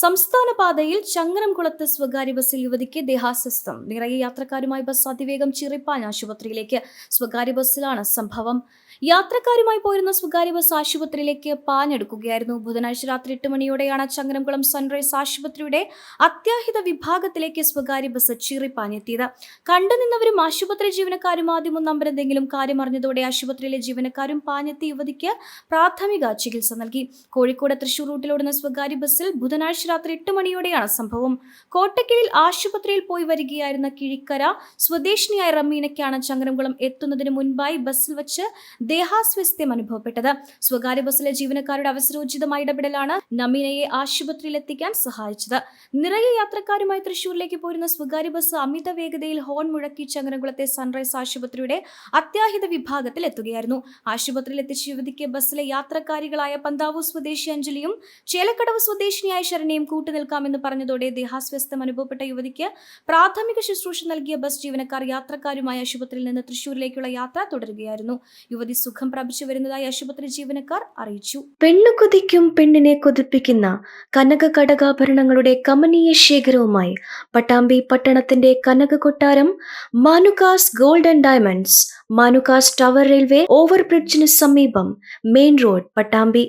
സംസ്ഥാന പാതയിൽ ചങ്ങരംകുളത്ത് സ്വകാര്യ ബസ്സിൽ യുവതിക്ക് ദേഹാസ്വസ്ഥം. നിറയെ യാത്രക്കാരുമായി ബസ് അതിവേഗം ചിറിപ്പാൻ ആശുപത്രിയിലേക്ക് സ്വകാര്യ ബസ്സിലാണ് സംഭവം. യാത്രക്കാരുമായി പോയിരുന്ന സ്വകാര്യ ബസ് ആശുപത്രിയിലേക്ക് പാഞ്ഞെടുക്കുകയായിരുന്നു. ബുധനാഴ്ച രാത്രി എട്ട് മണിയോടെയാണ് ചങ്ങരംകുളം സൺറൈസ് ആശുപത്രിയുടെ അത്യാഹിത വിഭാഗത്തിലേക്ക് സ്വകാര്യ ബസ് ചീറിപ്പാഞ്ഞെത്തിയത് കണ്ടുനിന്നവരും ആശുപത്രി ജീവനക്കാരും ആദ്യമൊന്നും നമ്പരെന്തെങ്കിലും കാര്യമറിഞ്ഞതോടെ ആശുപത്രിയിലെ ജീവനക്കാരും പാഞ്ഞെത്തി യുവതിക്ക് പ്രാഥമിക ചികിത്സ നൽകി. കോഴിക്കോട് തൃശൂർ റൂട്ടിലോടുന്ന സ്വകാര്യ ബസ്സിൽ ബുധനാഴ്ച രാത്രി എട്ട് മണിയോടെയാണ് സംഭവം. കോട്ടക്കലിൽ ആശുപത്രിയിൽ പോയി വരികയായിരുന്ന കിഴിക്കര സ്വദേശിനിയായ റമീനയ്ക്കാണ് ചങ്ങരംകുളം എത്തുന്നതിന് മുൻപായി ബസ്സിൽ വെച്ച് ദേഹാസ്വസ്ഥ്യം അനുഭവപ്പെട്ടത്. സ്വകാര്യ ബസ്സിലെ ജീവനക്കാരുടെ അവസരോചിതമായ ഇടപെടലാണ് നമീനയെ ആശുപത്രിയിൽ എത്തിക്കാൻ സഹായിച്ചത്. നിറയെ യാത്രക്കാരുമായി തൃശൂരിലേക്ക് പോരുന്ന സ്വകാര്യ ബസ് അമിത വേഗതയിൽ ഹോൺ മുഴക്കി ചങ്ങരംകുളത്തെ സൺറൈസ് ആശുപത്രിയുടെ അത്യാഹിത വിഭാഗത്തിൽ എത്തുകയായിരുന്നു. ആശുപത്രിയിൽ എത്തിച്ച യുവതിക്ക് ബസ്സിലെ യാത്രക്കാരികളായ പന്താവൂർ സ്വദേശി അഞ്ജലിയും ചേലക്കടവ് സ്വദേശിനിയായ ശരണ്യയും കൂട്ടുനിൽക്കാമെന്ന് പറഞ്ഞതോടെ ദേഹാസ്വസ്ഥം അനുഭവപ്പെട്ട യുവതിക്ക് പ്രാഥമിക ശുശ്രൂഷ നൽകിയ ബസ് ജീവനക്കാർ യാത്രക്കാരുമായി ആശുപത്രിയിൽ നിന്ന് തൃശൂരിലേക്കുള്ള യാത്ര തുടരുകയായിരുന്നു. യുവതി സുഖം പ്രാപിച്ചു വരുന്നതായി ആശുപത്രി ജീവനക്കാർ അറിയിച്ചു. പെണ്ണു കൊതിക്കും പെണ്ണിനെ കൊതിപ്പിക്കുന്ന കനക കടകാഭരണങ്ങളുടെ കമനീയ ശേഖരവുമായി പട്ടാമ്പി പട്ടണത്തിന്റെ കനക കൊട്ടാരം Manukas gold and diamonds Manukas tower railway over ഓവർബ്രിഡ്ജിന് സമീപം മെയിൻ റോഡ് പട്ടാമ്പി.